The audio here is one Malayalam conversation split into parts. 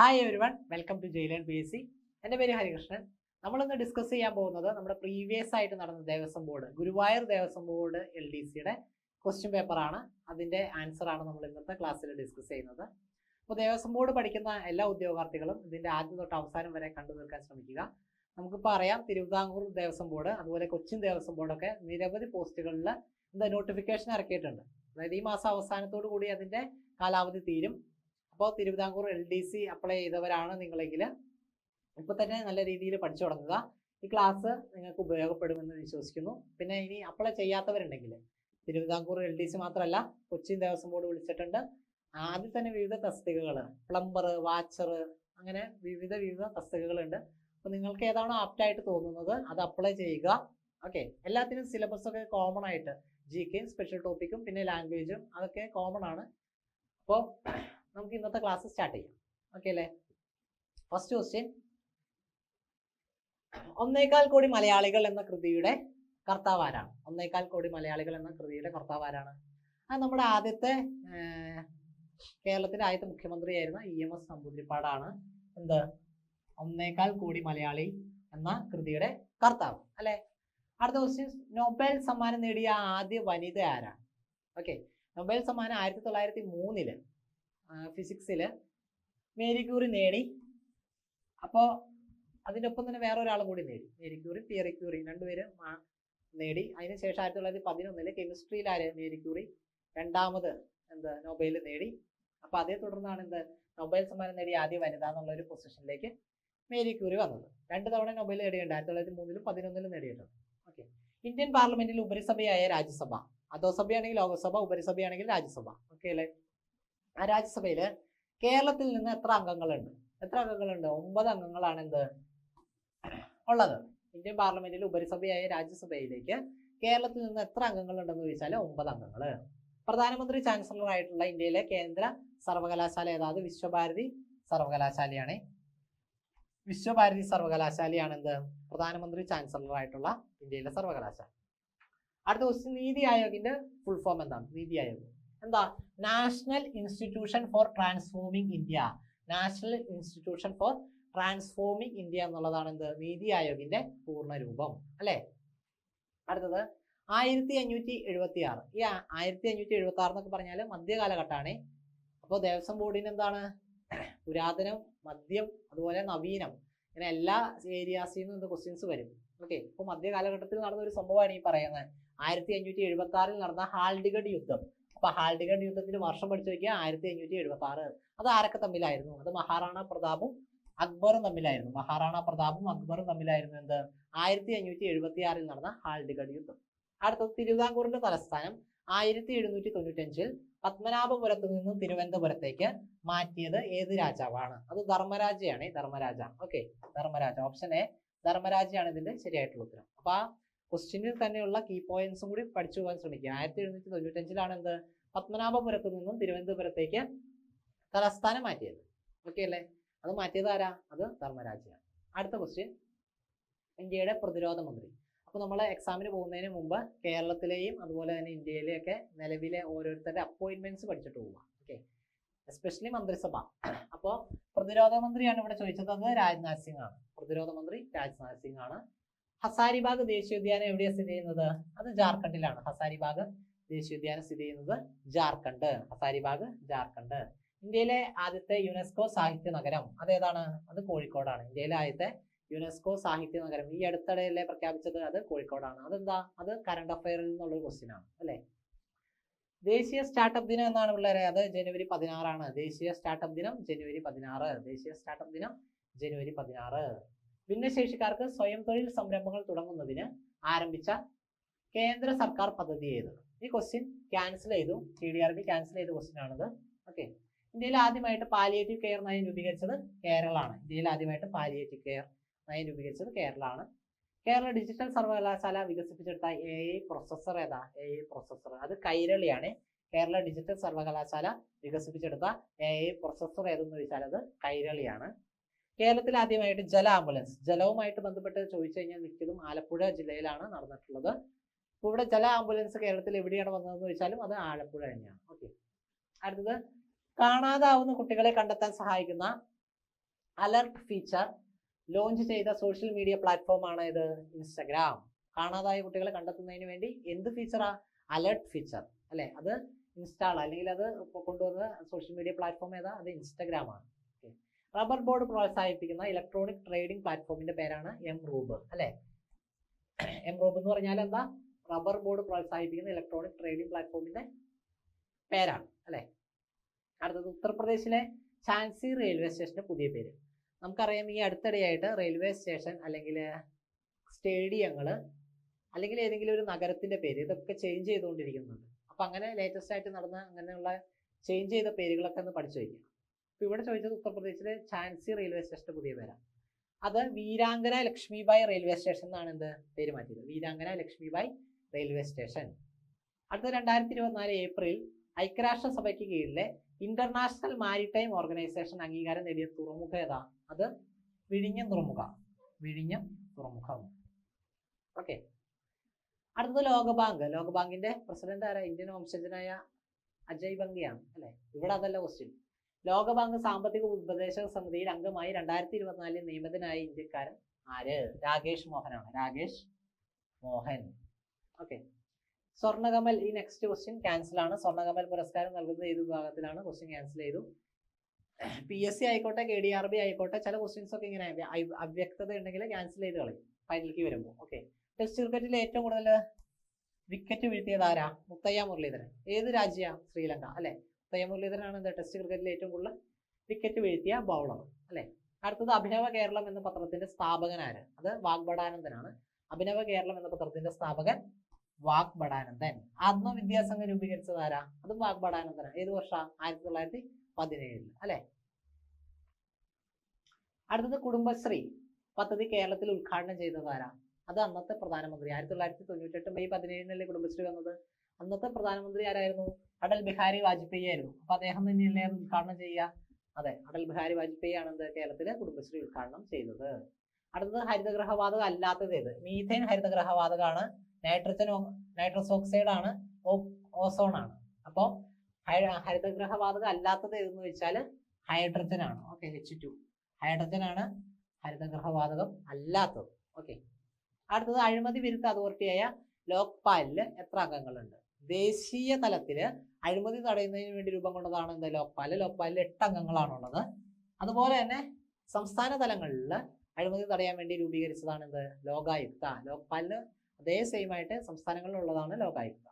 Hi everyone welcome to ജയിലൻ P S C എന്റെ പേര് ഹരികൃഷ്ണൻ. നമ്മളിന്ന് ഡിസ്കസ് ചെയ്യാൻ പോകുന്നത് നമ്മുടെ പ്രീവിയസ് ആയിട്ട് നടന്ന Devaswom board Guruvayur Devaswom board L D സിയുടെ ക്വസ്റ്റ്യൻ പേപ്പറാണ് അതിന്റെ ആൻസറാണ് നമ്മൾ ഇന്നത്തെ ക്ലാസ്സിൽ ഡിസ്കസ് ചെയ്യുന്നത്. അപ്പോൾ ദേവസ്വം ബോർഡ് പഠിക്കുന്ന എല്ലാ ഉദ്യോഗാർത്ഥികളും ഇതിന്റെ ആദ്യം തൊട്ട് അവസാനം വരെ കണ്ടു തീർക്കാൻ ശ്രമിക്കുക. നമുക്കിപ്പോൾ അറിയാം തിരുവിതാംകൂർ ദേവസ്വം ബോർഡ് അതുപോലെ കൊച്ചിൻ ദേവസ്വം ബോർഡൊക്കെ നിരവധി പോസ്റ്റുകളിൽ എന്താ നോട്ടിഫിക്കേഷൻ ഇറക്കിയിട്ടുണ്ട്. അതായത് ഈ മാസം അവസാനത്തോടു കൂടി അതിന്റെ കാലാവധി തീരും. അപ്പോൾ Thiruvithamkoor L D C apply ചെയ്തവരാണ് നിങ്ങളെങ്കിൽ ഇപ്പോൾ തന്നെ നല്ല രീതിയിൽ പഠിച്ചു തുടങ്ങുക. ഈ ക്ലാസ് നിങ്ങൾക്ക് ഉപയോഗപ്പെടുമെന്ന് വിശ്വസിക്കുന്നു. പിന്നെ ഇനി അപ്ലൈ ചെയ്യാത്തവരുണ്ടെങ്കിൽ തിരുവിതാംകൂർ എൽ ഡി സി മാത്രമല്ല കൊച്ചിൻ ദേവസ്വം ബോർഡ് വിളിച്ചിട്ടുണ്ട്. ആദ്യം തന്നെ വിവിധ തസ്തികകൾ പ്ലംബർ വാച്ചർ അങ്ങനെ വിവിധ വിവിധ തസ്തികകളുണ്ട്. അപ്പോൾ നിങ്ങൾക്ക് ഏതാണോ ആപ്റ്റായിട്ട് തോന്നുന്നത് അത് അപ്ലൈ ചെയ്യുക. ഓക്കെ എല്ലാത്തിനും സിലബസ് ഒക്കെ കോമൺ ആയിട്ട് ജി കെയും സ്പെഷ്യൽ ടോപ്പിക്കും പിന്നെ ലാംഗ്വേജും അതൊക്കെ കോമൺ ആണ്. അപ്പോൾ നമുക്ക് ഇന്നത്തെ ക്ലാസ് സ്റ്റാർട്ട് ചെയ്യാം. ഓക്കെ അല്ലേ? ഫസ്റ്റ് ക്വസ്റ്റ്യൻ ഒന്നേകാൽ കോടി മലയാളികൾ എന്ന കൃതിയുടെ കർത്താവ് ആരാണ്? ഒന്നേകാൽ കോടി മലയാളികൾ എന്ന കൃതിയുടെ കർത്താവ് ആരാണ്? അത് നമ്മുടെ ആദ്യത്തെ കേരളത്തിലെ ആദ്യത്തെ മുഖ്യമന്ത്രിയായിരുന്ന ഇ എം എസ് നമ്പൂതിരിപ്പാടാണ്. എന്ത്? ഒന്നേകാൽ കോടി മലയാളി എന്ന കൃതിയുടെ കർത്താവ്. അല്ലെ? അടുത്ത ക്വസ്റ്റ്യൻ നൊബേൽ സമ്മാനം നേടിയ ആദ്യ വനിത ആരാണ് ഓക്കെ നൊബേൽ സമ്മാനം ആയിരത്തി തൊള്ളായിരത്തി മൂന്നിൽ ഫിസിക്സിൽ മേരി ക്യൂറി നേടി. അപ്പോൾ അതിന്റെ ഒപ്പം തന്നെ വേറെ ഒരാളും കൂടി നേടി. മേരി ക്യൂറി പിയറി ക്യൂറി രണ്ടുപേരും നേടി. അതിനുശേഷം ആയിരത്തി തൊള്ളായിരത്തി പതിനൊന്നിൽ കെമിസ്ട്രിയിലായ മേരി ക്യൂറി രണ്ടാമത് എന്ത് നൊബൈൽ നേടി. അപ്പോൾ അതേ തുടർന്നാണ് എന്ത് നൊബൈൽ സമ്മാനം നേടി ആദ്യ വനിത എന്നുള്ള ഒരു പൊസിഷനിലേക്ക് മേരി ക്യൂറി വന്നത്. രണ്ട് തവണ നൊബൈൽ നേടിയിട്ടുണ്ട്. ആയിരത്തി തൊള്ളായിരത്തി മൂന്നിലും പതിനൊന്നിലും നേടിയിട്ടുണ്ട്. ഓക്കെ. ഇന്ത്യൻ പാർലമെന്റിൽ ഉപരിസഭയായ രാജ്യസഭ. അധോസഭയാണെങ്കിൽ ലോകസഭ ഉപരിസഭയാണെങ്കിൽ രാജ്യസഭ. ഓക്കെ അല്ലേ? ആ രാജ്യസഭയിൽ കേരളത്തിൽ നിന്ന് എത്ര അംഗങ്ങളുണ്ട്? എത്ര അംഗങ്ങളുണ്ട്? ഒമ്പത് അംഗങ്ങളാണ് എന്ത്? ഉള്ളത്. ഇന്ത്യൻ പാർലമെന്റിൽ ഉപരിസഭയായ രാജ്യസഭയിലേക്ക് കേരളത്തിൽ നിന്ന് എത്ര അംഗങ്ങളുണ്ടെന്ന് ചോദിച്ചാൽ ഒമ്പത് അംഗങ്ങൾ പ്രധാനമന്ത്രി ചാൻസലർ ആയിട്ടുള്ള ഇന്ത്യയിലെ കേന്ദ്ര സർവകലാശാല ഏതാത്? വിശ്വഭാരതി സർവകലാശാലയാണ്. വിശ്വഭാരതി സർവകലാശാലയാണ് എന്ത്? പ്രധാനമന്ത്രി ചാൻസലർ ആയിട്ടുള്ള ഇന്ത്യയിലെ സർവകലാശാല. അടുത്ത ക്വസ്റ്റ്യൻ നീതി ആയോഗിന്റെ ഫുൾ ഫോം എന്താണ്? നീതി ആയോഗ്. എന്താ? National institution for transforming India national institution for transforming India എന്നുള്ളതാണ് എന്ത്? നീതി ആയോഗിന്റെ പൂർണ രൂപം അല്ലെ? അടുത്തത് ആയിരത്തി അഞ്ഞൂറ്റി എഴുപത്തി ആറ് ഈ ആയിരത്തി അഞ്ഞൂറ്റി എഴുപത്തി ആറ് എന്നൊക്കെ പറഞ്ഞാൽ മധ്യകാലഘട്ടമാണ് അപ്പോൾ ദേവസ്വം ബോർഡിന് എന്താണ്? പുരാതനം മദ്യം അതുപോലെ നവീനം ഇങ്ങനെ എല്ലാ ഏരിയാസിൽ നിന്നും ക്വസ്റ്റ്യൻസ് വരും. ഓക്കെ ഇപ്പോൾ മധ്യകാലഘട്ടത്തിൽ നടന്ന ഒരു സംഭവമാണ് ഈ പറയുന്നത്. ആയിരത്തി അഞ്ഞൂറ്റി എഴുപത്തി ആറിൽ നടന്ന ഹാൽഡിഗഡ് യുദ്ധം. അപ്പൊ ഹാൽഡിഗഡ് യുദ്ധത്തിന്റെ വർഷം പഠിച്ചു നോക്കിയാൽ ആയിരത്തി അഞ്ഞൂറ്റി എഴുപത്തി ആറ് അത് ആരൊക്കെ തമ്മിലായിരുന്നു? അത് മഹാറാണ പ്രതാപും അക്ബറും തമ്മിലായിരുന്നു. മഹാറാണ പ്രതാപും അക്ബറും തമ്മിലായിരുന്നു എന്ത്? ആയിരത്തി അഞ്ഞൂറ്റി എഴുപത്തി ആറിൽ നടന്ന ഹാൽഡിഗഡ് യുദ്ധം അടുത്തത് തിരുവിതാംകൂറിന്റെ തലസ്ഥാനം ആയിരത്തി എഴുന്നൂറ്റി തൊണ്ണൂറ്റഞ്ചിൽ പത്മനാഭപുരത്ത് നിന്നും തിരുവനന്തപുരത്തേക്ക് മാറ്റിയത് ഏത് രാജാവാണ്? അത് ധർമ്മരാജയാണ് Dharmaraja. Okay Dharmaraja. Option A ധർമ്മരാജയാണ് ഇതിന്റെ ശരിയായിട്ടുള്ള ഉത്തരം. അപ്പൊ ക്വസ്റ്റ്യനിൽ തന്നെയുള്ള കീ പോയിന്റ്സും കൂടി പഠിച്ചു പോകാൻ ശ്രമിക്കുക. ആയിരത്തി എഴുന്നൂറ്റി തൊണ്ണൂറ്റഞ്ചിലാണ് എന്ത് പത്മനാഭപുരത്ത് നിന്നും തിരുവനന്തപുരത്തേക്ക് തലസ്ഥാനം മാറ്റിയത്. ഓക്കെ അല്ലേ? അത് മാറ്റിയത് ആരാ? അത് ധർമ്മരാജയാണ്. അടുത്ത ക്വസ്റ്റ്യൻ ഇന്ത്യയുടെ പ്രതിരോധ മന്ത്രി. അപ്പോൾ നമ്മൾ എക്സാമിന് പോകുന്നതിന് മുമ്പ് കേരളത്തിലെയും അതുപോലെ തന്നെ ഇന്ത്യയിലെയൊക്കെ നിലവിലെ ഓരോരുത്തരുടെ അപ്പോയിൻമെന്റ്സ് പഠിച്ചിട്ട് പോവുക. ഓക്കെ എസ്പെഷ്യലി മന്ത്രിസഭ. അപ്പോൾ പ്രതിരോധ മന്ത്രിയാണ് ഇവിടെ ചോദിച്ചത് അത് രാജ്നാഥ് സിംഗ് ആണ്. പ്രതിരോധ മന്ത്രി രാജ്നാഥ് സിംഗ് ആണ്. ഹസാരിബാഗ് ദേശീയോദ്യാനം എവിടെയാണ് സ്ഥിതി ചെയ്യുന്നത്? അത് ജാർഖണ്ഡിലാണ്. ഹസാരിബാഗ് ദേശീയോദ്യാനം സ്ഥിതി ചെയ്യുന്നത് ജാർഖണ്ഡ്. ഹസാരിബാഗ് ജാർഖണ്ഡ്. ഇന്ത്യയിലെ ആദ്യത്തെ യുനെസ്കോ സാഹിത്യ നഗരം അതേതാണ് അത് കോഴിക്കോടാണ്. ഇന്ത്യയിലെ ആദ്യത്തെ യുനെസ്കോ സാഹിത്യ നഗരം. ഈ അടുത്തിടെയല്ലേ പ്രഖ്യാപിച്ചത്? അത് കോഴിക്കോടാണ്. അതെന്താ? അത് കറണ്ട് അഫയറിൽ നിന്നുള്ള ഒരു ക്വസ്റ്റ്യൻ ആണ് അല്ലേ? ദേശീയ സ്റ്റാർട്ടപ്പ് ദിനം എന്നാണ് പിള്ളേരെ? അത് ജനുവരി പതിനാറാണ്. ദേശീയ സ്റ്റാർട്ടപ്പ് ദിനം ജനുവരി പതിനാറ്. ദേശീയ സ്റ്റാർട്ടപ്പ് ദിനം ജനുവരി പതിനാറ്. ഭിന്നശേഷിക്കാർക്ക് സ്വയം തൊഴിൽ സംരംഭങ്ങൾ തുടങ്ങുന്നതിന് ആരംഭിച്ച കേന്ദ്ര സർക്കാർ പദ്ധതി ഏത്? ഈ ക്വസ്റ്റ്യൻ ക്യാൻസൽ ചെയ്തു. T D R B cancel ചെയ്ത ക്വസ്റ്റ്യൻ ആണിത്. ഓക്കെ ഇന്ത്യയിൽ ആദ്യമായിട്ട് പാലിയേറ്റീവ് കെയർ നയം രൂപീകരിച്ചത് കേരളമാണ്. ഇന്ത്യയിൽ ആദ്യമായിട്ട് പാലിയേറ്റീവ് കെയർ നയം രൂപീകരിച്ചത് കേരളമാണ്. കേരള ഡിജിറ്റൽ സർവകലാശാല വികസിപ്പിച്ചെടുത്ത എ ഐ പ്രൊസസർ ഏതാ? എ ഐ പ്രൊസസർ അത് കൈരളിയാണ്. കേരള ഡിജിറ്റൽ സർവകലാശാല വികസിപ്പിച്ചെടുത്ത എ ഐ പ്രൊസസർ ഏതെന്ന് ചോദിച്ചാൽ അത് കൈരളിയാണ്. കേരളത്തിൽ ആദ്യമായിട്ട് ജല ആംബുലൻസ്. ജലവുമായിട്ട് ബന്ധപ്പെട്ട് ചോദിച്ചു കഴിഞ്ഞാൽ മിക്കതും ആലപ്പുഴ ജില്ലയിലാണ് നടന്നിട്ടുള്ളത്. അപ്പോൾ ഇവിടെ ജല ആംബുലൻസ് കേരളത്തിൽ എവിടെയാണ് വന്നതെന്ന് ചോദിച്ചാലും അത് ആലപ്പുഴ തന്നെയാണ്. ഓക്കെ. അടുത്തത് കാണാതാവുന്ന കുട്ടികളെ കണ്ടെത്താൻ സഹായിക്കുന്ന അലർട്ട് ഫീച്ചർ ലോഞ്ച് ചെയ്ത സോഷ്യൽ മീഡിയ പ്ലാറ്റ്ഫോം ആണ് ഇത് ഇൻസ്റ്റഗ്രാം. കാണാതായ കുട്ടികളെ കണ്ടെത്തുന്നതിന് വേണ്ടി എന്ത് ഫീച്ചറാ? Alert feature. അല്ലെ? അത് ഇൻസ്റ്റാൾ അല്ലെങ്കിൽ അത് കൊണ്ടുവന്ന സോഷ്യൽ മീഡിയ പ്ലാറ്റ്ഫോം ഏതാ? അത് ഇൻസ്റ്റഗ്രാം ആണ്. റബ്ബർ ബോർഡ് പ്രോത്സാഹിപ്പിക്കുന്ന ഇലക്ട്രോണിക് ട്രേഡിംഗ് പ്ലാറ്റ്ഫോമിന്റെ പേരാണ് എം റൂബ് അല്ലെ? എം റൂബ് എന്ന് പറഞ്ഞാൽ എന്താ? റബ്ബർ ബോർഡ് പ്രോത്സാഹിപ്പിക്കുന്ന ഇലക്ട്രോണിക് ട്രേഡിംഗ് പ്ലാറ്റ്ഫോമിന്റെ പേരാണ് അല്ലെ? അടുത്തത് ഉത്തർപ്രദേശിലെ ഝാൻസി റെയിൽവേ സ്റ്റേഷന്റെ പുതിയ പേര്. നമുക്കറിയാം ഈ അടുത്തിടെയായിട്ട് റെയിൽവേ സ്റ്റേഷൻ അല്ലെങ്കിൽ സ്റ്റേഡിയങ്ങൾ അല്ലെങ്കിൽ ഏതെങ്കിലും ഒരു നഗരത്തിന്റെ പേര് ഇതൊക്കെ ചേഞ്ച് ചെയ്തുകൊണ്ടിരിക്കുന്നുണ്ട്. അപ്പൊ അങ്ങനെ ലേറ്റസ്റ്റ് ആയിട്ട് നടന്ന അങ്ങനെയുള്ള ചേഞ്ച് ചെയ്ത പേരുകളൊക്കെ ഒന്ന് പഠിച്ചു വയ്ക്കുക അപ്പൊ ഇവിടെ ചോദിച്ചത് ഉത്തർപ്രദേശിലെ ഝാൻസി റെയിൽവേ സ്റ്റേഷന്റെ പുതിയ പേരാണ് അത് വീരാങ്കന ലക്ഷ്മിബായ് റെയിൽവേ സ്റ്റേഷൻ എന്നാണ് എന്ത് പേര് മാറ്റിയത് വീരാങ്കന ലക്ഷ്മിബായ് റെയിൽവേ സ്റ്റേഷൻ അടുത്ത രണ്ടായിരത്തി ഇരുപത്തിനാല് ഏപ്രിൽ ഐക്യരാഷ്ട്രസഭയ്ക്ക് കീഴിലെ ഇന്റർനാഷണൽ മാരിടൈം ഓർഗനൈസേഷൻ അംഗീകാരം നേടിയ തുറമുഖ ഏതാ? അത് വിഴിഞ്ഞം തുറമുഖ. വിഴിഞ്ഞം തുറമുഖം. ഓക്കെ. അടുത്തത് ലോകബാങ്ക്. ലോകബാങ്കിന്റെ പ്രസിഡന്റ് ആരാ? ഇന്ത്യൻ വംശജനായ അജയ് ബംഗിയാണ് അല്ലെ? ഇവിടെ അതല്ല ക്വസ്റ്റ്യൻ ലോകബാങ്ക് സാമ്പത്തിക ഉപദേശക സമിതിയിൽ അംഗമായി രണ്ടായിരത്തി ഇരുപത്തിനാലിൽ നിയമിതനായ ഇന്ത്യക്കാരൻ ആര്? രാകേഷ് മോഹനാണ്. രാകേഷ് മോഹൻ. ഓക്കെ. സ്വർണകമൽ ഈ നെക്സ്റ്റ് ക്വസ്റ്റ്യൻ ക്യാൻസൽ ആണ്. സ്വർണകമൽ പുരസ്കാരം നൽകുന്ന ഏത് വിഭാഗത്തിലാണ്? ക്വസ്റ്റ്യൻ ക്യാൻസൽ ചെയ്തു. പി എസ് സി ആയിക്കോട്ടെ കെ ഡി ആർ ബി ആയിക്കോട്ടെ ചില ക്വസ്റ്റ്യൻസ് ഒക്കെ ഇങ്ങനെ അവ്യ- അവ്യക്തത ഉണ്ടെങ്കിൽ ക്യാൻസൽ ചെയ്ത് കളയും. ഫൈനലിലേക്ക് വരുമ്പോൾ ഓക്കെ. ടെസ്റ്റ് ക്രിക്കറ്റിൽ ഏറ്റവും കൂടുതൽ വിക്കറ്റ് വീഴ്ത്തിയത് ആരാ? മുത്തയ്യ മുരളീധരൻ. ഏത് രാജ്യ? ശ്രീലങ്ക. അല്ലെ? മുത്തയ്യ മുരളീധരനാണ് എന്താ ടെസ്റ്റ് ക്രിക്കറ്റിൽ ഏറ്റവും കൂടുതൽ വിക്കറ്റ് വീഴ്ത്തിയ ബൗളർ അല്ലേ? അടുത്തത് അഭിനവ കേരളം എന്ന പത്രത്തിന്റെ സ്ഥാപകൻ ആര്? അത് വാഗ്ബടാനന്ദനാണ് അഭിനവ കേരളം എന്ന പത്രത്തിന്റെ സ്ഥാപകൻ വാഗ്ബടാനന്ദൻ ആത്മവിദ്യാസംഘം രൂപീകരിച്ചത് ആരാ? അതും വാഗ്ബടാനന്ദനാണ് ഏത് വർഷം? ആയിരത്തി തൊള്ളായിരത്തി പതിനേഴിൽ അല്ലെ? അടുത്തത് കുടുംബശ്രീ പദ്ധതി കേരളത്തിൽ ഉദ്ഘാടനം ചെയ്തത് ആരാ? അത് അന്നത്തെ പ്രധാനമന്ത്രി. ആയിരത്തി തൊള്ളായിരത്തി തൊണ്ണൂറ്റെട്ട് മെയ് പതിനേഴിനല്ലേ കുടുംബശ്രീ വന്നത്? അന്നത്തെ പ്രധാനമന്ത്രി ആരായിരുന്നു? അടൽ ബിഹാരി വാജ്പേയി ആയിരുന്നു. അപ്പൊ അദ്ദേഹം തന്നെയല്ലേ അത് ഉദ്ഘാടനം ചെയ്യുക? അതെ അടൽ ബിഹാരി വാജ്പേയി ആണ് എന്ത് കേരളത്തിലെ കുടുംബശ്രീ ഉദ്ഘാടനം ചെയ്തത്. അടുത്തത് ഹരിതഗ്രഹവാതകം അല്ലാത്തത് ഏത്? മീഥേൻ ഹരിതഗ്രഹവാതകമാണ് നൈട്രജൻ നൈട്രസ് ഓക്സൈഡ് ആണ്. ഓസോൺ ആണ്. അപ്പോൾ ഹരിതഗ്രഹവാതകം അല്ലാത്തത് ഏതെന്ന് വെച്ചാൽ ഹൈഡ്രജൻ ആണ്. ഓക്കെ എച്ച് ടു ഹൈഡ്രജൻ ആണ് ഹരിതഗ്രഹവാതകം അല്ലാത്തത്. ഓക്കെ. അടുത്തത് അഴിമതി വിരുദ്ധ അതോറിറ്റിയായ ലോക്പാലിൽ എത്ര അംഗങ്ങളുണ്ട്? ദേശീയ തലത്തിൽ അഴിമതി തടയുന്നതിന് വേണ്ടി രൂപം കൊണ്ടതാണ് എന്ത് ലോക്പാൽ. ലോക്പാലിൽ എട്ട് അംഗങ്ങളാണുള്ളത്. അതുപോലെ തന്നെ സംസ്ഥാന തലങ്ങളിൽ അഴിമതി തടയാൻ വേണ്ടി രൂപീകരിച്ചതാണ് എന്ത്? ലോകായുക്ത. ലോക്പാലിന് അതേ സെയിം ആയിട്ട് സംസ്ഥാനങ്ങളിലുള്ളതാണ് ലോകായുക്ത.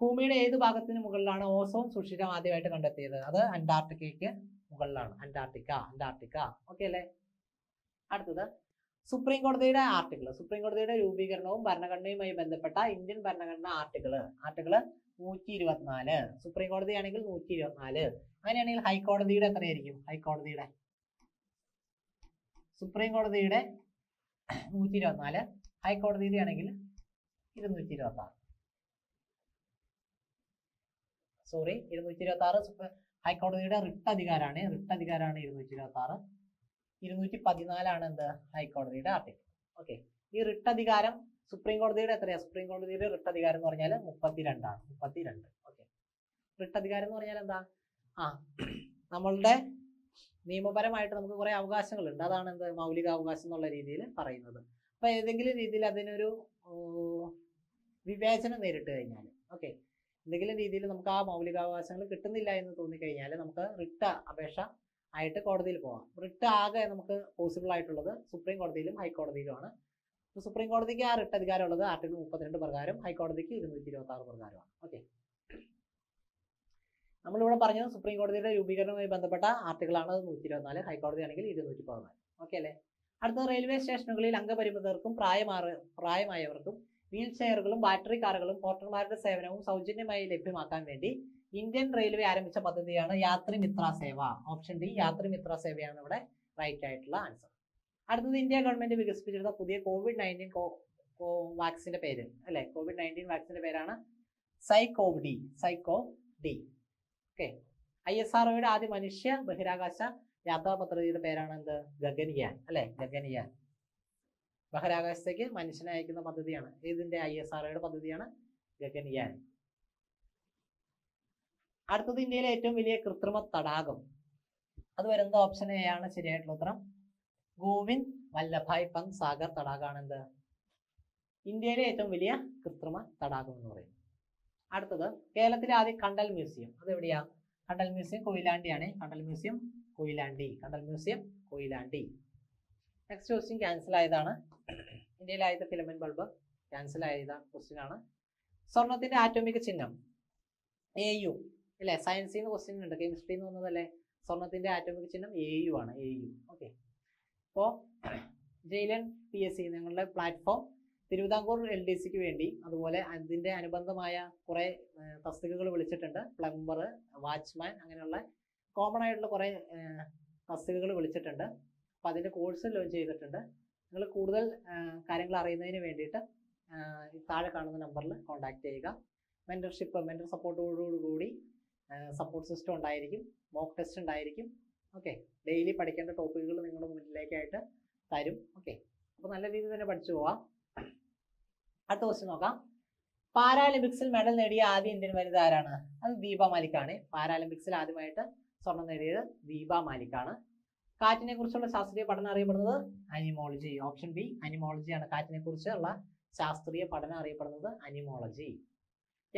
ഭൂമിയുടെ ഏത് ഭാഗത്തിന് മുകളിലാണ് ഓസോൺ സുഷിരം ആദ്യമായിട്ട് കണ്ടെത്തിയത്? അത് അന്റാർട്ടിക്കയ്ക്ക് മുകളിലാണ്. Antarctica Antarctica. ഓക്കെ അല്ലേ? അടുത്തത് സുപ്രീം കോടതിയുടെ ആർട്ടിക്കിൾ സുപ്രീം കോടതിയുടെ രൂപീകരണവും ഭരണഘടനയുമായി ബന്ധപ്പെട്ട ഇന്ത്യൻ ഭരണഘടന ആർട്ടിക്കിൾ ആർട്ടിക്കിൾ നൂറ്റി ഇരുപത്തിനാല് സുപ്രീം കോടതി ആണെങ്കിൽ നൂറ്റി ഇരുപത്തിനാല് അങ്ങനെയാണെങ്കിൽ ഹൈക്കോടതിയുടെ എത്രയായിരിക്കും? ഹൈക്കോടതിയുടെ സുപ്രീം കോടതിയുടെ നൂറ്റി ഇരുപത്തിനാല് ഹൈക്കോടതിയുടെ ആണെങ്കിൽ ഇരുന്നൂറ്റി ഇരുപത്തി ആറ് സോറി ഇരുന്നൂറ്റി ഇരുപത്തി ആറ് ഹൈക്കോടതിയുടെ റിട്ട് അധികാരമാണ് റിട്ട് അധികാരമാണ് ഇരുന്നൂറ്റി ഇരുപത്തി ആറ് ഇരുന്നൂറ്റി പതിനാലാണ് എന്ത്? ഹൈക്കോടതിയുടെ ആർട്ടിക്കിൾ ഓക്കെ ഈ റിട്ട് അധികാരം സുപ്രീം കോടതിയുടെ എത്രയാ? സുപ്രീം കോടതിയുടെ റിട്ട് അധികാരം എന്ന് പറഞ്ഞാൽ മുപ്പത്തിരണ്ടാണ്. മുപ്പത്തിരണ്ട്. ഓക്കെ റിട്ട് അധികാരം എന്ന് പറഞ്ഞാൽ എന്താ? ആ നമ്മളുടെ നിയമപരമായിട്ട് നമുക്ക് കുറെ അവകാശങ്ങളുണ്ട്. അതാണ് എന്ത്? മൗലിക അവകാശം എന്നുള്ള രീതിയിൽ പറയുന്നത്. അപ്പൊ ഏതെങ്കിലും രീതിയിൽ അതിനൊരു വിവേചനം നേരിട്ട് കഴിഞ്ഞാൽ ഓക്കെ എന്തെങ്കിലും രീതിയിൽ നമുക്ക് ആ മൗലികാവകാശങ്ങൾ കിട്ടുന്നില്ല എന്ന് തോന്നിക്കഴിഞ്ഞാൽ നമുക്ക് റിട്ട അപേക്ഷ ആയിട്ട് കോടതിയിൽ പോകാം റിട്ട് ആകെ നമുക്ക് പോസിബിൾ ആയിട്ടുള്ളത് സുപ്രീം കോടതിയിലും ഹൈക്കോടതിയിലുമാണ് സുപ്രീം കോടതിക്ക് ആ റിട്ട് അധികാരം ഉള്ളത് ആർട്ടിക്കിൾ മുപ്പത്തിരണ്ട് പ്രകാരം ഹൈക്കോടതിക്ക് ഇരുന്നൂറ്റി ഇരുപത്തി ആറ് പ്രകാരമാണ്. ഓക്കെ നമ്മളിവിടെ പറഞ്ഞത് സുപ്രീം കോടതിയുടെ രൂപീകരണവുമായി ബന്ധപ്പെട്ട ആർട്ടിക്കിളാണ് നൂറ്റി ഇരുപത്തിനാല് ഹൈക്കോടതി ആണെങ്കിൽ ഇരുന്നൂറ്റി പതിനാല് ഓക്കെ അല്ലേ? അടുത്ത റെയിൽവേ സ്റ്റേഷനുകളിൽ അംഗപരിമിതർക്കും പ്രായമാറ് പ്രായമായവർക്കും വീൽ ചെയറുകളും ബാറ്ററി കാറുകളും പോർട്ടർമാരുടെ സേവനവും സൗജന്യമായി ലഭ്യമാക്കാൻ വേണ്ടി ഇന്ത്യൻ റെയിൽവേ ആരംഭിച്ച പദ്ധതിയാണ് യാത്രി മിത്ര സേവ. ഓപ്ഷൻ ഡി യാത്രി മിത്ര സേവയാണ് ഇവിടെ റൈറ്റ് ആയിട്ടുള്ള ആൻസർ അടുത്തത് ഇന്ത്യ ഗവൺമെന്റ് വികസിപ്പിച്ചെടുത്ത പുതിയ കോവിഡ് നയന്റീൻ വാക്സിന്റെ പേര് അല്ലെ? കോവിഡ് നയന്റീൻ വാക്സിന്റെ പേരാണ് ZyCoV D ZyCoV D okay I S R ഒയുടെ ആദ്യ മനുഷ്യ ബഹിരാകാശ യാത്രാ പദ്ധതിയുടെ പേരാണ് എന്ത്? ഗഗൻയാൻ അല്ലെ? ഗഗൻയാൻ. ബഹിരാകാശത്തേക്ക് മനുഷ്യനെ അയക്കുന്ന പദ്ധതിയാണ്. ഇതിന്റെ ഐ എസ് ആർ പദ്ധതിയാണ്? ഗഗൻയാൻ. അടുത്തത് ഇന്ത്യയിലെ ഏറ്റവും വലിയ കൃത്രിമ തടാകം. അത് വരുന്നത് ഓപ്ഷൻ എ ആണ്. ശരിയായിട്ടുള്ള ഉത്തരം. ഗോവിന്ദ് വല്ലഭായ് പന്ത് സാഗർ തടാകമാണ് എന്ത്? ഇന്ത്യയിലെ ഏറ്റവും വലിയ കൃത്രിമ തടാകം എന്ന് പറയുന്നത്. അടുത്തത് കേരളത്തിലെ ആദ്യ കണ്ടൽ മ്യൂസിയം. അത് എവിടെയാ? കണ്ടൽ മ്യൂസിയം കൊയിലാണ്ടിയാണ്. കണ്ടൽ മ്യൂസിയം കൊയിലാണ്ടി. കണ്ടൽ museum Koyilandy. Next question cancel ആയതാണ്. ഇന്ത്യയിലെ ആദ്യത്തെ ഫിലമെന്റ് ബൾബ് ക്യാൻസൽ ആയത ക്വസ്റ്റ്യൻ ആണ്. സ്വർണത്തിന്റെ ആറ്റോമിക് ചിഹ്നം. എ യു അല്ലേ സയൻസിൽ നിന്ന് ക്വസ്റ്റ്യൻ ഉണ്ട്. കെമിസ്ട്രി എന്ന് വന്നതല്ലേ? സ്വർണത്തിന്റെ ആറ്റോമിക് ചിഹ്നം എ യു ആണ്. എ യു ഓക്കെ അപ്പോൾ ജയിലൻ പി എസ് സി നിങ്ങളുടെ പ്ലാറ്റ്ഫോം തിരുവിതാംകൂർ എൽ ഡി സിക്ക് വേണ്ടി അതുപോലെ അതിന്റെ അനുബന്ധമായ കുറേ തസ്തികകൾ വിളിച്ചിട്ടുണ്ട്. പ്ലംബർ വാച്ച്മാൻ അങ്ങനെയുള്ള കോമൺ ആയിട്ടുള്ള കുറേ തസ്തികകൾ വിളിച്ചിട്ടുണ്ട്. അപ്പോൾ അതിന്റെ കോഴ്സ് ലോഞ്ച് ചെയ്തിട്ടുണ്ട്. നിങ്ങൾ കൂടുതൽ കാര്യങ്ങൾ അറിയുന്നതിന് വേണ്ടിയിട്ട് താഴെ കാണുന്ന നമ്പറിൽ കോൺടാക്റ്റ് ചെയ്യുക. മെന്റർഷിപ്പ് മെന്റർ സപ്പോർട്ടോടുകൂടി സപ്പോർട്ട് സിസ്റ്റം ഉണ്ടായിരിക്കും മോക്ക് ടെസ്റ്റ് ഉണ്ടായിരിക്കും. ഓക്കെ ഡെയിലി പഠിക്കേണ്ട ടോപ്പിക്കുകൾ നിങ്ങളുടെ മുന്നിലേക്കായിട്ട് തരും. ഓക്കെ അപ്പോൾ നല്ല രീതിയിൽ തന്നെ പഠിച്ചു പോവാം. അടുത്ത ക്വസ്റ്റ്യൻ നോക്കാം. പാരാലിമ്പിക്സിൽ മെഡൽ നേടിയ ആദ്യ ഇന്ത്യൻ വനിത ആരാണ് അത് ദീപ മാലിക്കാണ്. പാരാലിമ്പിക്സിൽ ആദ്യമായിട്ട് സ്വർണം നേടിയത് ദീപ മാലിക്കാണ്. കാറ്റിനെ കുറിച്ചുള്ള ശാസ്ത്രീയ പഠനം അറിയപ്പെടുന്നത് അനിമോളജി ഓപ്ഷൻ ബി അനിമോളജിയാണ് കാറ്റിനെ കുറിച്ചുള്ള ശാസ്ത്രീയ പഠനം അറിയപ്പെടുന്നത് അനിമോളജി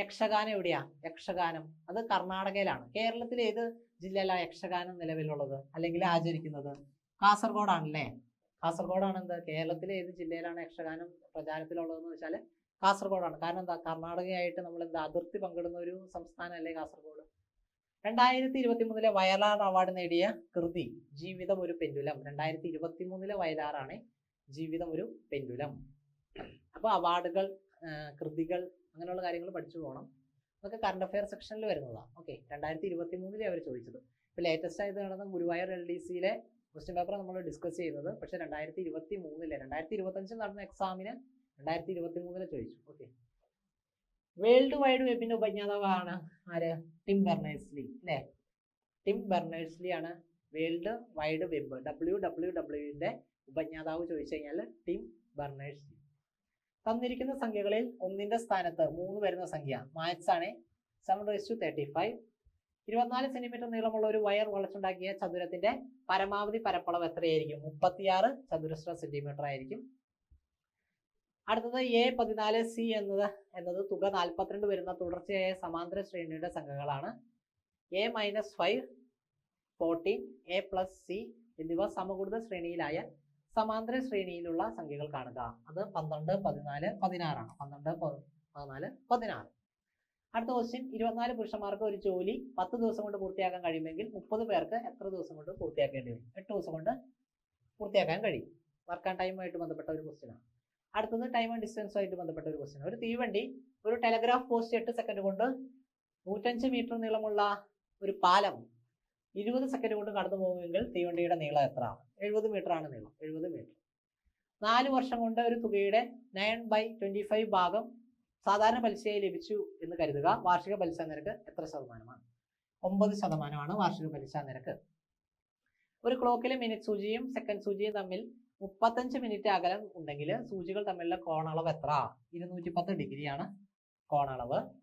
യക്ഷഗാനം എവിടെയാ? യക്ഷഗാനം. അത് കർണാടകയിലാണ്. കേരളത്തിലെ ഏത് ജില്ലയിലാണ് യക്ഷഗാനം നിലവിലുള്ളത്? അല്ലെങ്കിൽ ആചരിക്കുന്നത്? കാസർഗോഡാണല്ലേ? കാസർഗോഡാണ് എന്താ കേരളത്തിലെ ഏത് ജില്ലയിലാണ് യക്ഷഗാനം പ്രചാരത്തിലുള്ളതെന്ന് വെച്ചാൽ കാസർഗോഡാണ്. കാരണം എന്താ? കർണാടകയായിട്ട് നമ്മൾ എന്താ അതിർത്തി പങ്കിടുന്ന ഒരു സംസ്ഥാനമല്ലേ കാസർഗോഡ്? രണ്ടായിരത്തി ഇരുപത്തി മൂന്നിലെ വയലാർ അവാർഡ് നേടിയ കൃതി ജീവിതം ഒരു പെൻഡുലം. രണ്ടായിരത്തി ഇരുപത്തി മൂന്നിലെ വയലാറാണ് ജീവിതം ഒരു പെൻഡുലം. അപ്പോൾ അവാർഡുകൾ കൃതികൾ അങ്ങനെയുള്ള കാര്യങ്ങൾ പഠിച്ചു പോകണം. അതൊക്കെ കറണ്ട് അഫയർ സെക്ഷനിൽ വരുന്നതാണ് ഓക്കെ രണ്ടായിരത്തി ഇരുപത്തി മൂന്നിലെ അവർ ചോദിച്ചത്. ഇപ്പോൾ ലേറ്റസ്റ്റ് ആയത് നടന്ന ഗുരുവായൂർ എൽ ഡി സിയിലെ ക്വസ്റ്റ്യൻ പേപ്പർ നമ്മൾ ഡിസ്കസ് ചെയ്യുന്നത് പക്ഷേ രണ്ടായിരത്തി ഇരുപത്തി മൂന്നിലെ രണ്ടായിരത്തി ഇരുപത്തഞ്ചിൽ നടന്ന എക്സാമിന് രണ്ടായിരത്തി ഇരുപത്തി മൂന്നിലെ ചോദിച്ചു. ഓക്കെ വേൾഡ് വൈഡ് വെബിന്റെ ഉപജ്ഞാതാവാണ് ആര്? ടിം ബെർണേഴ്സ്ലി അല്ലേ? ടിം ബെർണേഴ്സ്ലി ആണ് world wide web W W ഡബ്ല്യുവിന്റെ ഉപജ്ഞാതാവ് ചോദിച്ചു കഴിഞ്ഞാൽ ടിം ബെർണേഴ്സ്ലി തന്നിരിക്കുന്ന സംഖ്യകളിൽ ഒന്നിന്റെ സ്ഥാനത്ത് മൂന്ന് വരുന്ന സംഖ്യ. മാത്സ് ആണ്. Seven raise to thirty five ഇരുപത്തിനാല് സെന്റിമീറ്റർ നീളമുള്ള ഒരു വയർ വളച്ചുണ്ടാക്കിയ ചതുരത്തിന്റെ പരമാവധി പരപ്പളവ് എത്രയായിരിക്കും? മുപ്പത്തിയാറ് ചതുരശ്ര സെന്റിമീറ്റർ ആയിരിക്കും. അടുത്തത് എ പതിനാല് സി എന്നത് എന്നത് തുക നാൽപ്പത്തിരണ്ട് വരുന്ന തുടർച്ചയായ സമാന്തര ശ്രേണിയുടെ സംഖ്യകളാണ്. A minus five fourteen A plus C എന്നിവ സമകൂടുത ശ്രേണിയിലായ സമാന്തര ശ്രേണിയിലുള്ള സംഖ്യകൾ കാണുക. അത് പന്ത്രണ്ട് പതിനാല് പതിനാറാണ്. പന്ത്രണ്ട് പതിനാല് പതിനാറ്. അടുത്ത ക്വസ്റ്റ്യൻ ഇരുപത്തിനാല് പുരുഷന്മാർക്ക് ഒരു ജോലി പത്ത് ദിവസം കൊണ്ട് പൂർത്തിയാക്കാൻ കഴിയുമെങ്കിൽ മുപ്പത് പേർക്ക് എത്ര ദിവസം കൊണ്ട് പൂർത്തിയാക്കേണ്ടി വരും? എട്ട് ദിവസം കൊണ്ട് പൂർത്തിയാക്കാൻ കഴിയും. വർക്ക് ആൻഡ് ടൈമുമായിട്ട് ബന്ധപ്പെട്ട ഒരു ക്വസ്റ്റ്യനാണ് അടുത്തത് ടൈം ആൻഡ് ഡിസ്റ്റൻസുമായിട്ട് ബന്ധപ്പെട്ട ഒരു ക്വസ്റ്റ്യൻ ഒരു തീവണ്ടി ഒരു ടെലഗ്രാഫ് പോസ്റ്റ് എട്ട് സെക്കൻഡ് കൊണ്ട് നൂറ്റഞ്ച് മീറ്റർ നീളമുള്ള ഒരു പാലം ഇരുപത് സെക്കൻഡ് കൊണ്ട് കടന്നു പോകുമെങ്കിൽ തീവണ്ടിയുടെ നീളം എത്ര എഴുപത് മീറ്റർ ആണ് നീളം. എഴുപത് മീറ്റർ നാല് വർഷം കൊണ്ട് ഒരു തുകയുടെ നയൻ ബൈ ട്വന്റി ഫൈവ് ഭാഗം സാധാരണ പലിശയായി ലഭിച്ചു എന്ന് കരുതുക. വാർഷിക പലിശ നിരക്ക് എത്ര ശതമാനമാണ്? ഒമ്പത് ശതമാനമാണ് വാർഷിക പലിശ നിരക്ക്. ഒരു ക്ലോക്കിലെ മിനിറ്റ് സൂചിയും സെക്കൻഡ് സൂചിയും തമ്മിൽ മുപ്പത്തഞ്ച് മിനിറ്റ് അകലം ഉണ്ടെങ്കിൽ സൂചികൾ തമ്മിലുള്ള കോണളവ് എത്ര? ഇരുന്നൂറ്റി പത്ത് ഡിഗ്രിയാണ് കോണളവ്.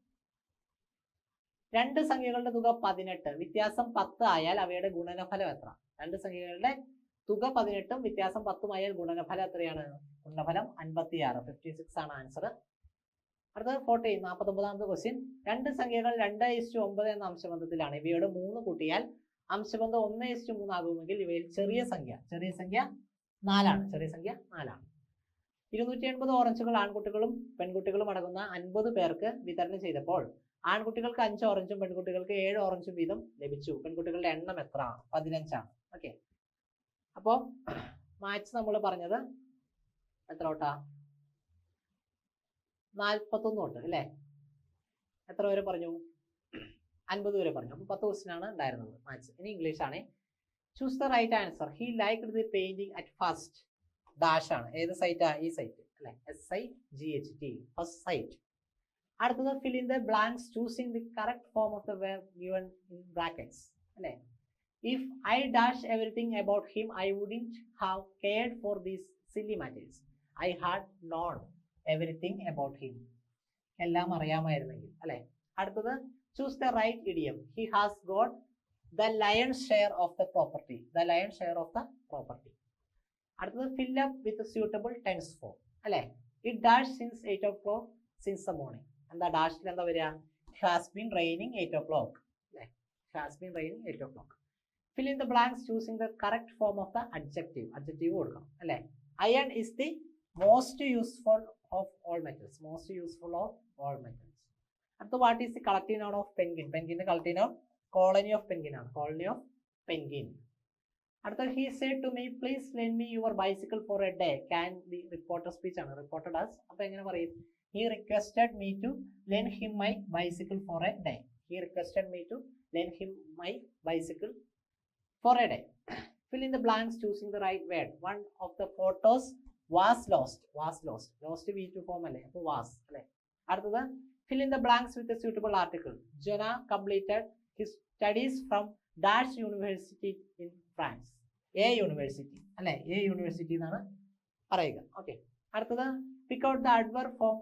രണ്ട് സംഖ്യകളുടെ തുക പതിനെട്ട്. വ്യത്യാസം പത്ത് ആയാൽ അവയുടെ ഗുണനഫലം എത്ര? രണ്ട് സംഖ്യകളുടെ തുക പതിനെട്ടും വ്യത്യാസം പത്തുമായാൽ ഗുണനഫലം എത്രയാണ്? ഗുണനഫലം അൻപത്തിയാറ്. ഫിഫ്റ്റി സിക്സ് ആണ് ആൻസർ അടുത്തത് ഫോർട്ടി നാൽപ്പത്തൊമ്പതാമത്തെ ക്വസ്റ്റ്യൻ രണ്ട് സംഖ്യകൾ രണ്ട് ഇസ്റ്റു ഒമ്പത് എന്ന അംശബന്ധത്തിലാണ്. ഇവയോട് മൂന്ന് കൂട്ടിയാൽ അംശബന്ധം ഒന്ന് ഇസ്റ്റു മൂന്നാകുമെങ്കിൽ ഇവയിൽ ചെറിയ സംഖ്യ ചെറിയ സംഖ്യ നാലാണ്. ചെറിയ സംഖ്യ നാലാണ്. ഇരുന്നൂറ്റി എൺപത് ഓറഞ്ചുകൾ ആൺകുട്ടികളും പെൺകുട്ടികളും അടങ്ങുന്ന അൻപത് പേർക്ക് വിതരണം ചെയ്തപ്പോൾ ആൺകുട്ടികൾക്ക് അഞ്ച് ഓറഞ്ചും പെൺകുട്ടികൾക്ക് ഏഴ് ഓറഞ്ചും വീതം ലഭിച്ചു. പെൺകുട്ടികളുടെ എണ്ണം എത്ര? പതിനഞ്ചാണ്. ഓക്കെ അപ്പോൾ മാച്ച് നമ്മൾ പറഞ്ഞത് എത്ര തൊട്ടാ? നാൽപ്പത്തൊന്ന് തൊട്ട് അല്ലേ? എത്ര വരെ പറഞ്ഞു? അൻപത് വരെ പറഞ്ഞു. അപ്പോൾ പത്ത് ക്വസ്റ്റ്യൻ ആണ് ഉണ്ടായിരുന്നത് മാച്ച് ഇനി ഇംഗ്ലീഷ് ആണ്. Choose the right answer he like the painting at first dash ആണ്. ഏത് സൈറ്റാ ഈ സൈറ്റ് അല്ലെ? S I G H T first sight അടുത്തത് fill in the blanks choosing the correct form of the verb given in brackets അല്ലേ? If I dash everything about him I wouldn't have cared for these silly matters I had known everything about him എല്ലാം അറിയാമായിരുന്നെങ്കിൽ അല്ലേ? അടുത്തത് choose the right idiom he has got the lion share of the property the lion share of the property അടുത്തത് fill up with suitable tense form അല്ലേ? It dash since eight o'clock since the morning എന്താ ഡാഷിൽ എന്താ വരിക? Has been raining eight o'clock അല്ലേ has been raining eight o'clock fill in the blanks choosing the correct form of the adjective adjective കൊടുക്കണം അല്ലേ? Iron is the most useful of all metals most useful of all metals അടുത്ത what is the collective noun of penguin പെൻഗിന്റെ collective noun colony of penguin ആണ്. കോളനി ഓഫ് പെൻഗിൻ അടുത്ത he said to me please lend me your bicycle for a day can be reporter speech ആണ്. റിപ്പോർട്ടഡ് ആസ് അപ്പൊ എങ്ങനെ പറയും? He requested me to lend him my bicycle for a day he requested me to lend him my bicycle for a day fill in the blanks choosing the right word. One of the photos was lost was lost. Lost V two form അല്ലേ? അപ്പോൾ was അല്ലേ? അടുത്തത് in the blanks with a suitable article. Jonah completed his studies from dash university in France a university അല്ലേ? എ യൂണിവേഴ്സിറ്റി എന്നാണ് പറയുക. ഓക്കെ അടുത്തത് pick out the adverb from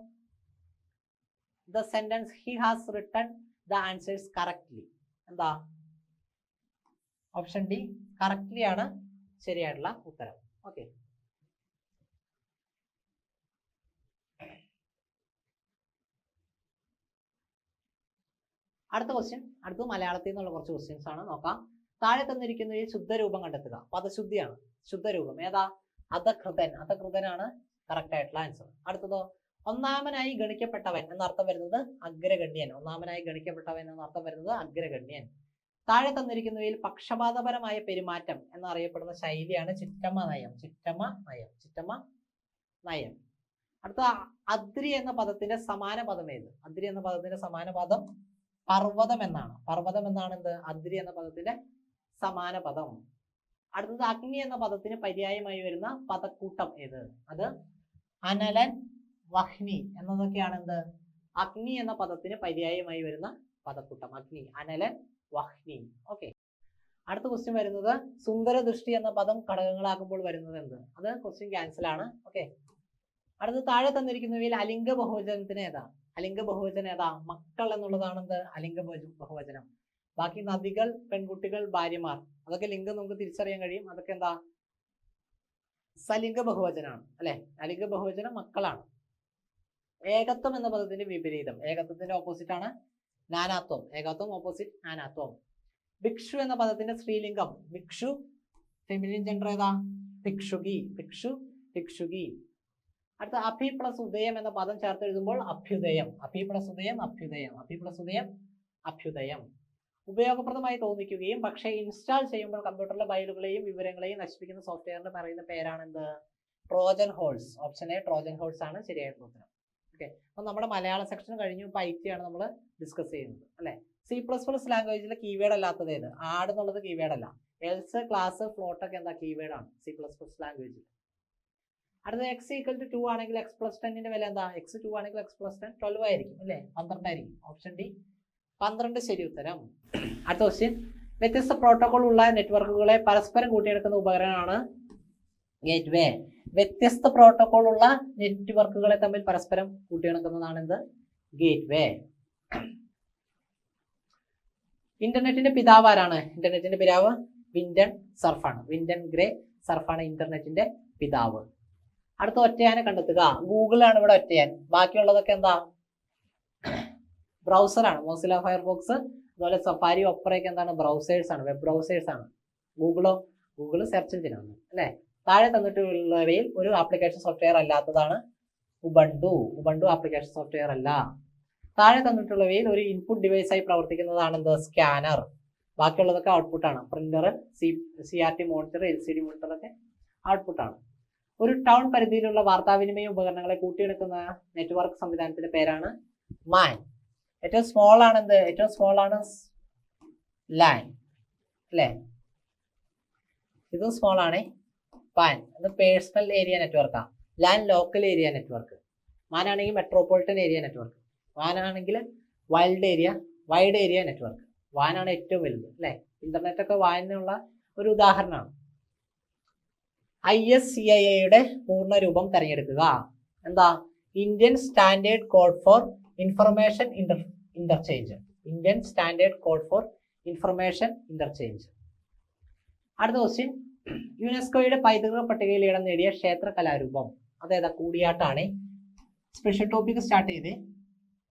the sentence he has written the answers correctly എന്താ? ഓപ്ഷൻ ഡി കറക്റ്റ്ലി ആണ് ശരിയായിട്ടുള്ള ഉത്തരം. ഓക്കെ അടുത്ത ക്വസ്റ്റ്യൻ അടുത്ത മലയാളത്തിൽ നിന്നുള്ള കുറച്ച് ക്വസ്റ്റ്യൻസ് ആണ്. നോക്കാം. താഴെ തന്നിരിക്കുന്ന ഈ ശുദ്ധരൂപം കണ്ടെത്തുക. പദശുദ്ധിയാണ് ശുദ്ധരൂപം. ഏതാ? അധകൃതൻ. അധകൃതനാണ് കറക്റ്റ് ആയിട്ടുള്ള ആൻസർ അടുത്തതോ? ഒന്നാമനായി ഗണിക്കപ്പെട്ടവൻ എന്നർത്ഥം വരുന്നത് അഗ്രഗണ്യൻ. ഒന്നാമനായി ഗണിക്കപ്പെട്ടവൻ എന്നർത്ഥം വരുന്നത് അഗ്രഗണ്യൻ. താഴെ തന്നിരിക്കുന്നവയിൽ പക്ഷപാതപരമായ പെരുമാറ്റം എന്നറിയപ്പെടുന്ന ശൈലിയാണ് ചിറ്റമ്മ നയം. ചിറ്റമ്മ നയം. ചിറ്റമ്മ നയം. അടുത്ത അദ്രി എന്ന പദത്തിന്റെ സമാന പദം ഏത്? അദ്രി എന്ന പദത്തിന്റെ സമാന പദം പർവതം എന്നാണ്. പർവതം എന്നാണ് എന്ത്? അദ്രി എന്ന പദത്തിന്റെ സമാന പദം. അടുത്തത് അഗ്നി എന്ന പദത്തിന് പര്യായമായി വരുന്ന പദക്കൂട്ടം ഏത്? അത് അനലൻ വഹ്നി എന്നതൊക്കെയാണ് എന്ത് അഗ്നി എന്ന പദത്തിന് പര്യായമായി വരുന്ന പദക്കൂട്ടം. അഗ്നി അനലൻ വഹ്നി. ഓക്കെ അടുത്ത ക്വസ്റ്റ്യൻ വരുന്നത് സുന്ദര ദൃഷ്ടി എന്ന പദം ഘടകങ്ങളാകുമ്പോൾ വരുന്നത് എന്ത് അത് ക്വസ്റ്റ്യൻ ക്യാൻസൽ ആണ്. ഓക്കെ അടുത്ത താഴെ തന്നിരിക്കുന്നവയിൽ അലിംഗ ബഹുവചനത്തിന് ഏതാ? അലിംഗ ബഹുവചനം ഏതാ? മക്കൾ എന്നുള്ളതാണ് എന്ത് അലിംഗ ബഹുവചനം. ബാക്കി നദികൾ പെൺകുട്ടികൾ ഭാര്യമാർ. അതൊക്കെ ലിംഗം നമുക്ക് തിരിച്ചറിയാൻ കഴിയും. അതൊക്കെ എന്താ? സലിംഗ ബഹുവചനമാണ്. അല്ലെ? അലിംഗ ബഹുവചനം മക്കളാണ്. ഏകത്വം എന്ന പദത്തിന്റെ വിപരീതം. ഏകത്വത്തിന്റെ ഓപ്പോസിറ്റ് ആണ് നാനാത്വം. ഏകത്വം ഓപ്പോസിറ്റ് നാനാത്വം. ഭിക്ഷു എന്ന പദത്തിന്റെ സ്ത്രീലിംഗം. ഭിക്ഷു ഫെമിനിൻ ജെൻഡർ ഏതാ? ഭിക്ഷുകി. ഭിക്ഷു ഭിക്ഷുകി. അടുത്ത അഭി പ്ലസ് ഉദയം എന്ന പദം ചേർത്ത് എഴുതുമ്പോൾ അഭ്യുദയം. അഭി പ്ലസ് ഉദയം അഭ്യുദയം. അഭി പ്ലസ് ഉദയം അഭ്യുദയം. ഉപയോഗപ്രദമായി തോന്നിക്കുകയും പക്ഷേ ഇൻസ്റ്റാൾ ചെയ്യുമ്പോൾ കമ്പ്യൂട്ടറിലെ ഫയലുകളെയും വിവരങ്ങളെയും നശിപ്പിക്കുന്ന സോഫ്റ്റ്വെയറിന് പറയുന്ന പേരാണ് എന്ത് Trojan horse. Option A Trojan horse ആണ് ശരിയായിട്ടുള്ള ഉത്തരം. ഓക്കെ അപ്പം നമ്മുടെ മലയാള സെക്ഷൻ കഴിഞ്ഞു. ഇപ്പോൾ ഐ ടി ആണ് നമ്മൾ ഡിസ്കസ് ചെയ്യുന്നത്. അല്ലേ? സി പ്ലസ് പ്ലസ് ലാംഗ്വേജിലെ കീവേഡ് അല്ലാത്തത് ഏത്? ആഡ് എന്നുള്ളത് കീവേഡ് അല്ല. എൽസ് ക്ലാസ് ഫ്ലോട്ട് ഒക്കെ എന്താ? കീവേഡ് ആണ്. സി പ്ലസ് പ്ലസ് ലാംഗ്വേജിൽ അടുത്ത എക്സ് ഈക്വൽ ടു ടു ആണെങ്കിൽ എക്സ് പ്ലസ് ടെന്നിന്റെ വില എന്താ? എക്സ് ടു ആണെങ്കിൽ എക്സ് പ്ലസ് ടെൻ ട്വൽവ് ആയിരിക്കും. അല്ലേ? പന്ത്രണ്ടായിരിക്കും ഓപ്ഷൻ ഡി പന്ത്രണ്ട് ശരി ഉത്തരം. അടുത്ത ക്വസ്റ്റ്യൻ വ്യത്യസ്ത പ്രോട്ടോകോൾ ഉള്ള നെറ്റ്വർക്കുകളെ പരസ്പരം കൂട്ടിയെടുക്കുന്ന ഉപകരണമാണ് ഗേറ്റ് വേ വ്യത്യസ്ത പ്രോട്ടോകോൾ ഉള്ള നെറ്റ്വർക്കുകളെ തമ്മിൽ പരസ്പരം കൂട്ടിയിണക്കുന്നതാണ് എന്ത് ഗേറ്റ് വേ ഇന്റർനെറ്റിന്റെ പിതാവ് ആരാണ്? ഇന്റർനെറ്റിന്റെ പിതാവ് വിൻഡൻ സർഫാണ്. വിൻഡൻ ഗ്രേ സർഫാണ് ഇന്റർനെറ്റിന്റെ പിതാവ്. അടുത്ത ഒറ്റയാനെ കണ്ടെത്തുക. ഗൂഗിളാണ് ഇവിടെ ഒറ്റയാൻ. ബാക്കിയുള്ളതൊക്കെ എന്താ? ബ്രൗസറാണ്. മോസില ഫയർഫോക്സ് അതുപോലെ സഫാരി ഒപ്പറയൊക്കെ എന്താണ്? ബ്രൗസേഴ്സ് ആണ് വെബ് ബ്രൗസേഴ്സ് ആണ് ഗൂഗിളോ ഗൂഗിൾ സെർച്ച് എഞ്ചിനാണ്. അല്ലേ? താഴെ തന്നിട്ടുള്ളവയിൽ ഒരു ആപ്ലിക്കേഷൻ സോഫ്റ്റ്വെയർ അല്ലാത്തതാണ് ഉബണ്ടു ഉബണ്ടു ആപ്ലിക്കേഷൻ സോഫ്റ്റ്വെയർ അല്ല. താഴെ തന്നിട്ടുള്ളവയിൽ ഒരു ഇൻപുട്ട് ഡിവൈസ് ആയി പ്രവർത്തിക്കുന്നതാണ് എന്ത്? സ്കാനർ ബാക്കിയുള്ളതൊക്കെ ഔട്ട്പുട്ട് ആണ്. Printer C C R T monitor L C D monitor ഒക്കെ ആണ്. ഒരു ടൗൺ പരിധിയിലുള്ള വാർത്താവിനിമയ ഉപകരണങ്ങളെ കൂട്ടിയെടുക്കുന്ന നെറ്റ്വർക്ക് സംവിധാനത്തിന്റെ പേരാണ് മാൻ ഏറ്റവും സ്മോൾ ആണ് എന്ത്? ഏറ്റവും സ്മോൾ ആണ് ലാൻ അല്ലേ? ഇതും സ്മോൾ ആണ്. പാൻ അത് പേഴ്സണൽ ഏരിയ നെറ്റ്വർക്കാണ് ലാൻ ലോക്കൽ ഏരിയ നെറ്റ്വർക്ക് മാനാണെങ്കിൽ metropolitan area network വാനാണെങ്കിൽ wild area wide area network വാനാണ് ഏറ്റവും വലുത് അല്ലേ? ഇന്റർനെറ്റ് ഒക്കെ വാനുള്ള ഒരു ഉദാഹരണമാണ്. ഐ എസ് സി ഐ എയുടെ പൂർണ രൂപം തിരഞ്ഞെടുക്കുക. എന്താ? Indian standard code for information inter interchange Indian standard code for information interchange അടുത്ത ക്വസ്റ്റ്യൻ യുനെസ്കോയുടെ പൈതൃക പട്ടികയിൽ ഇടം നേടിയ ക്ഷേത്ര കലാരൂപം. അതേതാ കൂടിയാട്ടാണ്. സ്പെഷ്യൽ ടോപ്പിക് സ്റ്റാർട്ട് ചെയ്ത്.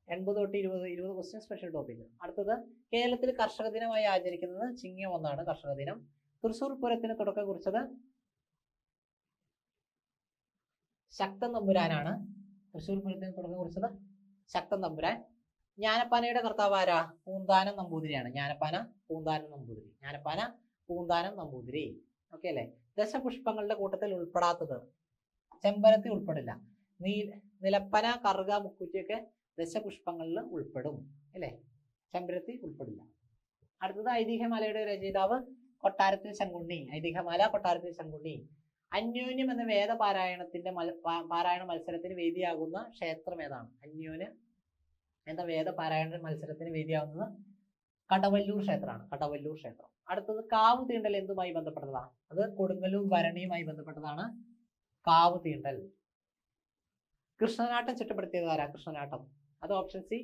എൺപത് തൊട്ട് ഇരുപത് ഇരുപത് ക്വസ്റ്റ്യൻ സ്പെഷ്യൽ ടോപ്പിക് അടുത്തത് കേരളത്തിൽ കർഷക ദിനമായി ആചരിക്കുന്നത് ചിങ്ങം ഒന്നാണ് കർഷക ദിനം. തൃശൂർ പൂരത്തിന് തുടക്കം കുറിച്ചത് ശക്തൻ തമ്പുരാനാണ്. തൃശൂർ പൂരത്തിന് തുടക്കം കുറിച്ചത് ശക്തൻ തമ്പുരാൻ. ജ്ഞാനപ്പാനയുടെ കർത്താവ് ആരാ? പൂന്താനം നമ്പൂതിരിയാണ്. ജ്ഞാനപ്പാന പൂന്താനം നമ്പൂതിരി. ജ്ഞാനപ്പാന പൂന്താനം നമ്പൂതിരി. ഓക്കെ അല്ലേ? ദശപുഷ്പങ്ങളുടെ കൂട്ടത്തിൽ ഉൾപ്പെടാത്തത്. ചെമ്പരത്തി ഉൾപ്പെടില്ല. നീ നിലപ്പന കറുക മുക്കുറ്റിയൊക്കെ ദശപുഷ്പങ്ങളിൽ ഉൾപ്പെടും. അല്ലേ? ചെമ്പരത്തി ഉൾപ്പെടില്ല. അടുത്തത് ഐതിഹ്യമാലയുടെ രചയിതാവ് കൊട്ടാരത്തിൽ ശങ്കുണ്ണി. ഐതിഹ്യമാല കൊട്ടാരത്തിൽ ശങ്കുണ്ണി. അന്യോന്യം എന്ന വേദപാരായണത്തിന്റെ പാരായണ മത്സരത്തിന് വേദിയാകുന്ന ക്ഷേത്രം ഏതാണ്? അന്യോന്യം എന്ന വേദപാരായണ മത്സരത്തിന് വേദിയാകുന്നത് കടവല്ലൂർ ക്ഷേത്രമാണ് കടവല്ലൂർ ക്ഷേത്രം. അടുത്തത് കാവ് തീണ്ടൽ എന്തുമായി ബന്ധപ്പെട്ടതാണ് അത് കൊടുങ്ങല്ലൂർ ഭരണിയുമായി ബന്ധപ്പെട്ടതാണ്. കാവ് തീണ്ടൽ. കൃഷ്ണനാട്ടം ചിട്ടപ്പെടുത്തിയത് ആരാ? കൃഷ്ണനാട്ടം. അത് ഓപ്ഷൻ സി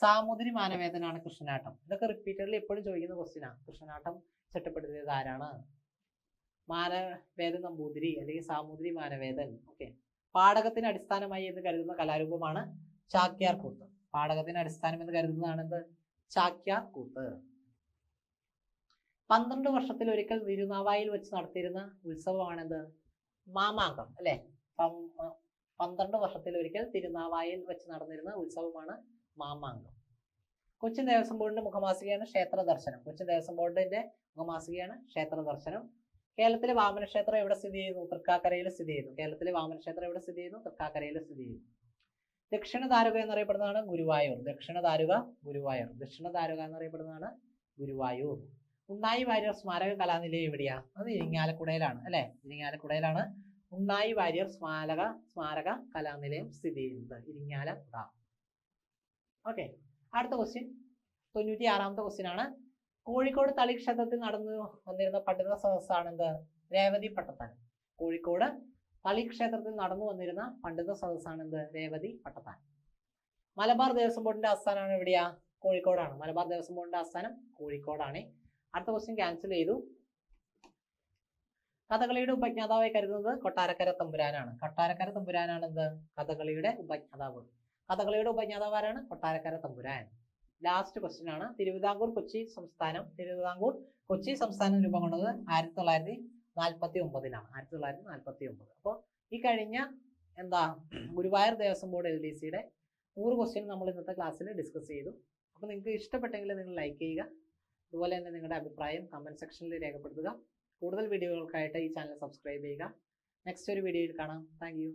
സാമുദ്രി മാനവേദനാണ് കൃഷ്ണനാട്ടം. ഇതൊക്കെ റിപ്പീറ്റഡ്ലി എപ്പോഴും ചോദിക്കുന്ന ക്വസ്റ്റ്യനാണ് കൃഷ്ണനാട്ടം ചിട്ടപ്പെടുത്തിയത് ആരാണ്? മാനവേദൻ നമ്പൂതിരി അല്ലെങ്കിൽ സാമുദ്രി മാനവേദൻ. ഓക്കെ പാടകത്തിന് അടിസ്ഥാനമായി എന്ന് കരുതുന്ന കലാരൂപമാണ് ചാക്യാർ കൂത്ത് പാടകത്തിന് അടിസ്ഥാനം എന്ന് കരുതുന്നതാണ് എന്ത് ചാക്യാർ കൂത്ത് പന്ത്രണ്ട് വർഷത്തിൽ ഒരിക്കൽ തിരുനാവായിൽ വെച്ച് നടത്തിയിരുന്ന ഉത്സവമാണിത്. മാമാങ്കം അല്ലെ? പന്ത്രണ്ട് വർഷത്തിൽ ഒരിക്കൽ തിരുനാവായിൽ വെച്ച് നടന്നിരുന്ന ഉത്സവമാണ് മാമാങ്കം. കൊച്ചിൻ ദേവസ്വം ബോർഡിന്റെ മുഖമാസികയാണ് ക്ഷേത്ര ദർശനം. കൊച്ചിൻ ദേവസ്വം ബോർഡിന്റെ മുഖമാസികയാണ് ക്ഷേത്ര ദർശനം. കേരളത്തിലെ വാമനക്ഷേത്രം എവിടെ സ്ഥിതി ചെയ്യുന്നു? തൃക്കാക്കരയിൽ സ്ഥിതി ചെയ്യുന്നു. കേരളത്തിലെ വാമനക്ഷേത്രം എവിടെ സ്ഥിതി ചെയ്യുന്നു? തൃക്കാക്കരയിൽ സ്ഥിതി ചെയ്യുന്നു. ദക്ഷിണ ദാരുക എന്നറിയപ്പെടുന്നതാണ് ഗുരുവായൂർ. ദക്ഷിണ ദാരുക ഗുരുവായൂർ. ദക്ഷിണ ദാരുക എന്നറിയപ്പെടുന്നതാണ് ഗുരുവായൂർ. ഉണ്ണായി വാര്യർ സ്മാരക കലാനിലയം എവിടെയാ? അത് ഇരിങ്ങാലക്കുടയിലാണ് അല്ലെ? ഇരിങ്ങാലക്കുടയിലാണ് ഉണ്ണായി വാര്യർ സ്മാരക സ്മാരക കലാനിലയം സ്ഥിതി ചെയ്യുന്നത്. ഇരിങ്ങാലക്കുട. ഓക്കെ അടുത്ത ക്വസ്റ്റ്യൻ തൊണ്ണൂറ്റി ആറാമത്തെ ക്വസ്റ്റ്യൻ ആണ്. കോഴിക്കോട് തളിക്ഷേത്രത്തിൽ നടന്നു വന്നിരുന്ന പണ്ഡിത സദസ്സാണ് എന്ത് രേവതി പട്ടത്താൻ. കോഴിക്കോട് തളി ക്ഷേത്രത്തിൽ നടന്നു വന്നിരുന്ന പണ്ഡിത സദസ്സാണ് എന്ത് രേവതി പട്ടത്താൻ. മലബാർ ദേവസ്വം ബോർഡിന്റെ ആസ്ഥാനമാണ് എവിടെയാ? കോഴിക്കോടാണ്. മലബാർ ദേവസ്വം ബോർഡിന്റെ ആസ്ഥാനം കോഴിക്കോടാണ്. അടുത്ത ക്വസ്റ്റ്യൻ ക്യാൻസൽ ചെയ്തു. കഥകളിയുടെ ഉപജ്ഞാതാവായി കരുതുന്നത് കൊട്ടാരക്കര തമ്പുരാനാണ്. കൊട്ടാരക്കര തമ്പുരാനാണ് എന്ത്? കഥകളിയുടെ ഉപജ്ഞാതാവ്. കഥകളിയുടെ ഉപജ്ഞാതാവ് ആരാണ്? കൊട്ടാരക്കര തമ്പുരാൻ. ലാസ്റ്റ് ക്വസ്റ്റ്യൻ ആണ്. തിരുവിതാംകൂർ കൊച്ചി സംസ്ഥാനം. തിരുവിതാംകൂർ കൊച്ചി സംസ്ഥാനം രൂപം കൊണ്ടത് ആയിരത്തി തൊള്ളായിരത്തി നാൽപ്പത്തി ഒമ്പതിനാണ് ആയിരത്തി തൊള്ളായിരത്തി നാൽപ്പത്തി ഒമ്പത് അപ്പോൾ ഈ കഴിഞ്ഞ എന്താ Guruvayur Devaswom board L D സിയുടെ നൂറ് ക്വസ്റ്റ്യൻ നമ്മൾ ഇന്നത്തെ ക്ലാസ്സിൽ ഡിസ്കസ് ചെയ്തു. അപ്പോൾ നിങ്ങൾക്ക് ഇഷ്ടപ്പെട്ടെങ്കിൽ നിങ്ങൾ ലൈക്ക് ചെയ്യുക. അതുപോലെ തന്നെ നിങ്ങളുടെ അഭിപ്രായം കമന്റ് സെക്ഷനിൽ രേഖപ്പെടുത്തുക. കൂടുതൽ വീഡിയോകൾക്കായിട്ട് ഈ ചാനൽ സബ്സ്ക്രൈബ് ചെയ്യുക. നെക്സ്റ്റ് ഒരു വീഡിയോയിൽ കാണാം. താങ്ക്